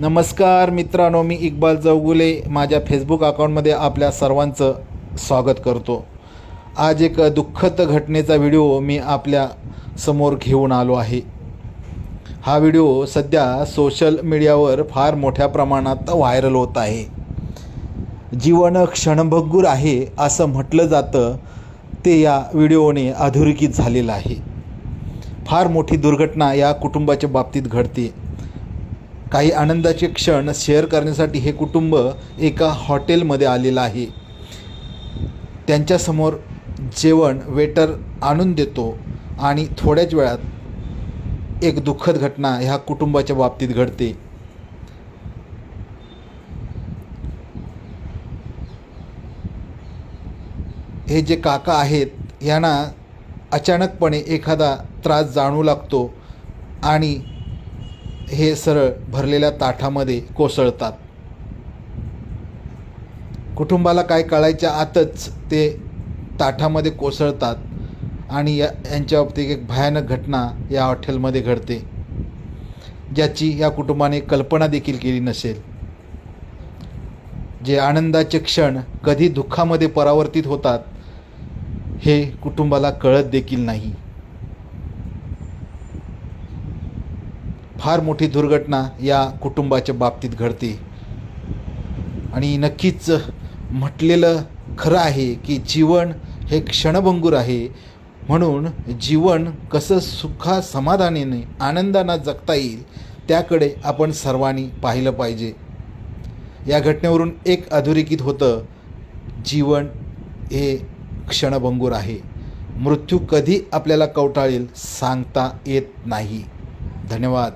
नमस्कार मित्रांनो मी इक्बाल चौगुले. माझ्या फेसबुक अकाउंटमध्ये आपल्या सर्वांचं स्वागत करतो. आज एक दुःखद घटनेचा व्हिडिओ मी आपल्यासमोर घेऊन आलो आहे. हा व्हिडिओ सध्या सोशल मीडियावर फार मोठ्या प्रमाणात व्हायरल होत आहे. जीवन क्षणभग्गूर आहे असं म्हटलं जातं ते या व्हिडिओने अधोरेखित झालेलं आहे. फार मोठी दुर्घटना या कुटुंबाच्या बाबतीत घडते. काही आनंदाचे क्षण शेअर करण्यासाठी हे कुटुंब एका हॉटेलमध्ये आलेलं आहे. त्यांच्यासमोर जेवण वेटर आणून देतो आणि थोड्याच वेळात एक दुःखद घटना ह्या कुटुंबाच्या बाबतीत घडते. हे जे काका आहेत यांना अचानकपणे एखादा त्रास जाणू लागतो आणि हे सरळ भरलेल्या ताठामध्ये कोसळतात. कुटुंबाला काय कळायच्या आतच ते ताठामध्ये कोसळतात आणि या यांच्या बाबतीत एक भयानक घटना या हॉटेलमध्ये घडते ज्याची या कुटुंबाने कल्पना देखील केली नसेल. जे आनंदाचे क्षण कधी दुःखामध्ये परावर्तित होतात हे कुटुंबाला कळत देखील नाही. फार मोठी दुर्घटना या कुटुंबाच्या बाबतीत घडते. आणि नक्कीच म्हटलेलं खरं आहे की जीवन हे क्षणभंगूर आहे. म्हणून जीवन कसं सुखा समाधानाने आनंदानं जगता येईल त्याकडे आपण सर्वांनी पाहिलं पाहिजे. या घटनेवरून एक अधोरेखित होतं जीवन हे क्षणभंगूर आहे. मृत्यू कधी आपल्याला कवटाळेल सांगता येत नाही. धन्यवाद.